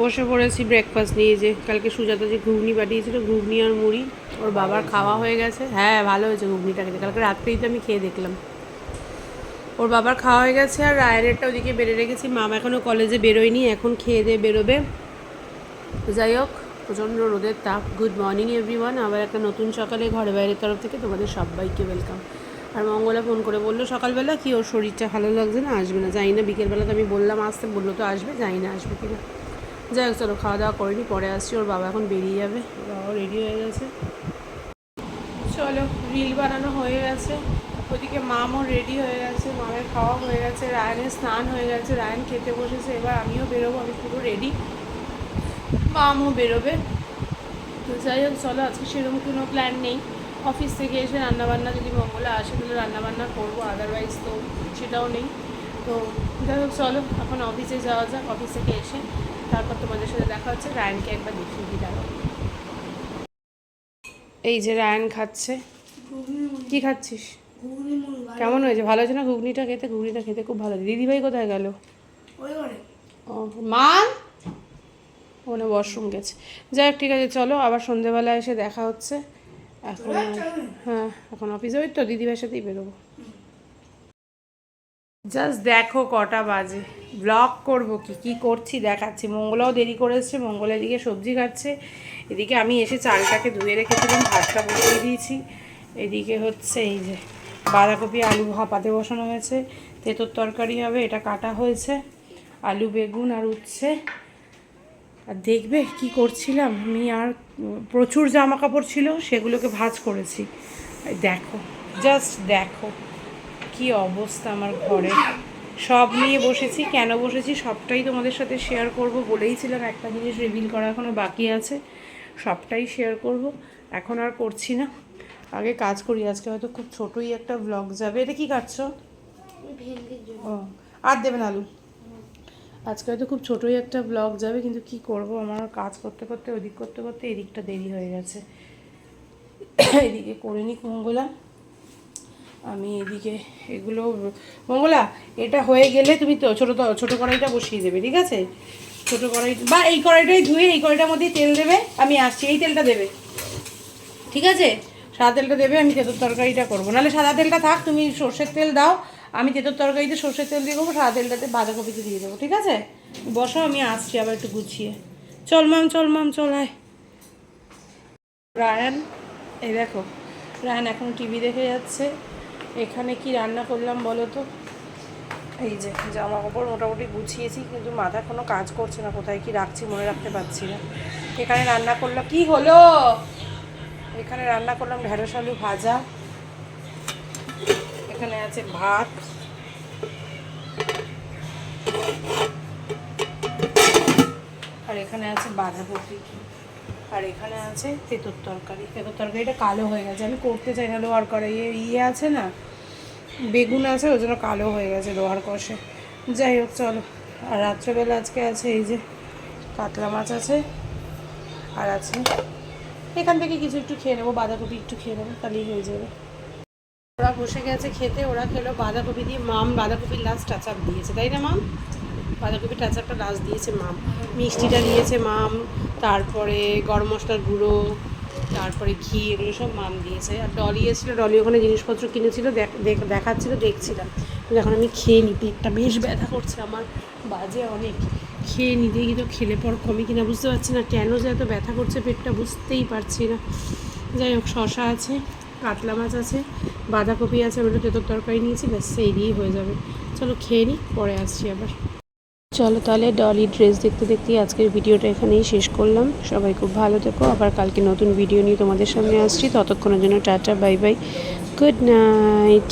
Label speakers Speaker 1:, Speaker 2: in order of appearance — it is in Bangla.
Speaker 1: বসে পড়েছি ব্রেকফাস্ট নিয়ে যে, কালকে সুজাতা যে ঘুগনি পাঠিয়েছিল, ঘুগনি আর মুড়ি, ওর বাবার খাওয়া হয়ে গেছে। হ্যাঁ ভালো হয়েছে ঘুগনিটা খেতে। কালকে রাত্রেই তো আমি খেয়ে দেখলাম। ওর বাবার খাওয়া হয়ে গেছে, আর রায়নেরটা ওদিকে বেড়ে রেখেছি। মামা এখনও কলেজে বেরোয়নি, এখন খেয়ে দিয়ে বেরোবে। যাই হোক, প্রচণ্ড রোদের তাপ। গুড মর্নিং এভরিওয়ান আবার একটা নতুন সকালে ঘরে বাইরের তরফ থেকে তোমাদের সবাইকে ওয়েলকাম আর মঙ্গলা ফোন করে বলল, সকালবেলা কি? ওর শরীরটা ভালো লাগছে না? আসবে না? যাই না, বিকেলবেলা তো আমি বললাম, আসতে বলল তো আসবে। যাই না আসবে কিনা। যাই হোক, চলো, খাওয়া দাওয়া করিনি, পরে আসছি, ওর বাবা এখন বেরিয়ে যাবে, বাবাও রেডি হয়ে গেছে। চলো রিল বানানো হয়ে গেছে, ওদিকে মামও রেডি হয়ে গেছে, মামের খাওয়া হয়ে গেছে, রায়নের স্নান হয়ে গেছে, রায়ন খেতে বসেছে, এবার আমিও বেরোবো, আমি পুরো রেডি মামও বেরোবে। তো যাই হোক, চলো, আজকে সেরকম কোনো প্ল্যান নেই। অফিস থেকে এসে রান্নাবান্না যদি মঙ্গলা আসে, তাহলে রান্নাবান্না করব আদারওয়াইজ তো সেটাও নেই। তো যাই হোক, চলো, এখন অফিসে যাওয়া যাক অফিস থেকে এসে তারপর তোমাদের সাথে দেখা হচ্ছে রায়নকে একবার দেখিয়ে দিই, দাঁড়াও। এই যে রায়ন খাচ্ছে। কি খাচ্ছিস? কেমন হয়েছে? ভালো হয়েছে না? ঘুগনিটা খেতে? ঘুগনিটা খেতে খুব ভালো দিদিভাই কোথায় গেল? ও মান ওখানে ওয়াশরুম গেছে। যাই হোক, ঠিক আছে, চলো, আবার সন্ধেবেলা এসে দেখা হচ্ছে। এখন হ্যাঁ এখন অফিসে ওই তো, দিদিভাইয়ের সাথেই বেরোবো। জাস্ট দেখো কটা বাজে। ব্লগ করব কি? কি করছি দেখাচ্ছি। মঙ্গলাও দেরি করে এসছে, মঙ্গলা এদিকে সবজি খাচ্ছে। এদিকে আমি এসে চালটাকে ধুয়ে রেখেছিলাম, ভাতটা বসিয়ে দিয়েছি। এদিকে হচ্ছে এই যে বাঁধাকপি, আলু ভাপাতে বসানো হয়েছে। তেঁতোর তরকারি হবে, এটা কাটা হয়েছে। আলু, বেগুন আর উচ্ছে। আর দেখবে কি করছিলাম? আমি আর প্রচুর জামা কাপড় ছিল, সেগুলোকে ভাজ করেছি। দেখো জাস্ট দেখো। কি অবস্থা আমার ঘরে? সব নিয়ে বসেছি কেন বসেছি সবটাই তোমাদের সাথে শেয়ার করব বলেইছিলাম একটা জিনিস রিভিল করা এখনও বাকি আছে সবটাই শেয়ার করব এখন আর করছি না। আগে কাজ করি আজকে হয়তো খুব ছোটই একটা ব্লগ যাবে। এটা কি কাটছো? ও আর দেবেন আলু? আজকে হয়তো খুব ছোটোই একটা ব্লগ যাবে কিন্তু কি করব? আমার কাজ করতে করতে ওদিক করতে করতে এদিকটা দেরি হয়ে গেছে। এদিকে করে নিক মঙ্গলা আমি এদিকে এগুলো, মঙ্গলা, এটা হয়ে গেলে তুমি তো ছোটো তো, ছোটো কড়াইটা বসিয়ে দেবে, ঠিক আছে? ছোটো কড়াই, বা এই কড়াইটাই ধুয়ে এই কড়াইটার মধ্যেই তেল দেবে, আমি আসছি, এই তেলটা দেবে। ঠিক আছে? সাদা তেলটা দেবে, আমি তেঁতুর তরকারিটা করব। নাহলে সাদা তেলটা থাক, তুমি সর্ষের তেল দাও, আমি তেঁতুর তরকারিতে সর্ষের তেল দিয়ে করব, সাদা তেলটাতে বাঁধাকপিতে দিয়ে দেবো, ঠিক আছে? বসো, আমি আসছি আবার একটু গুছিয়ে। চল মাম চল মাম, চল আয়। রায়ান, এই দেখো, রায়ান এখন টিভি দেখে যাচ্ছে। এখানে কি রান্না করলাম বলো তো? এই যে, জামা কাপড় মোটামুটি গুছিয়েছি, কিন্তু মাথা কোনো কাজ করছে না, কোথায় কি রাখছি মনে রাখতে পারছি না। এখানে রান্না করলাম, কি হলো? এখানে রান্না করলাম ঢেঁড়স আলু ভাজা, এখানে আছে ভাত। আর এখানে আছে বাঁধাকপি। আর এখানে আছে তেঁতুর তরকারি। তেঁতুর তরকারিটা কালো হয়ে গেছে। আমি করতে চাই না লোহার কড়াই ইয়ে আছে না? বেগুন আছে, ওই জন্য কালো হয়ে গেছে লোহার কষে। যাই হোক, চলো। আর রাত্রেবেলা আজকে আছে এই যে কাতলা মাছ আছে, আর আছে এখান থেকে কিছু একটু খেয়ে নেব, বাঁধাকপি একটু খেয়ে নেব, তাহলেই হয়ে যাবে। ওরা বসে গেছে খেতে, ওরা খেলো বাঁধাকপি দিয়ে। মাম বাঁধাকপির লাস্ট আপ দিয়েছে, তাই না, মাম? বাঁধাকপি টাচ আপটা লাস্ট দিয়েছে মাম। মিষ্টিটা দিয়েছে মাম, তারপরে গরম মশলার গুঁড়ো, তারপরে ঘি, এগুলো সব মাম দিয়েছে। আর ডলি এসেছিল, ডলি ওখানে জিনিসপত্র কিনেছিল, দেখ- দেখ- দেখাচ্ছিলো, দেখছিলাম। কিন্তু এখন আমি খেয়ে নিই পেটটা বেশ ব্যথা করছে আমার, বাজে অনেক। খেয়ে নিতে গিয়ে তো খেলে পর কমে কিনা, বুঝতে পারছি না কেন যে এত ব্যথা করছে পেটটা, বুঝতেই পারছি না। যাই হোক, শশা আছে, কাতলা মাছ আছে, বাঁধাকপি আছে, আমি একটু তেঁতুর তরকারি নিয়েছি, ব্যাস, সেই দিয়েই হয়ে যাবে। চলো খেয়ে নিই পরে আসছি আবার। চলো তাহলে ডলি ড্রেস দেখতে দেখতেই আজকের ভিডিওটা এখানেই শেষ করলাম। সবাই খুব ভালো থেকো। আবার কালকে নতুন ভিডিও নিয়ে তোমাদের সামনে আসছি। ততক্ষণের জন্য tata, bye bye. Good night.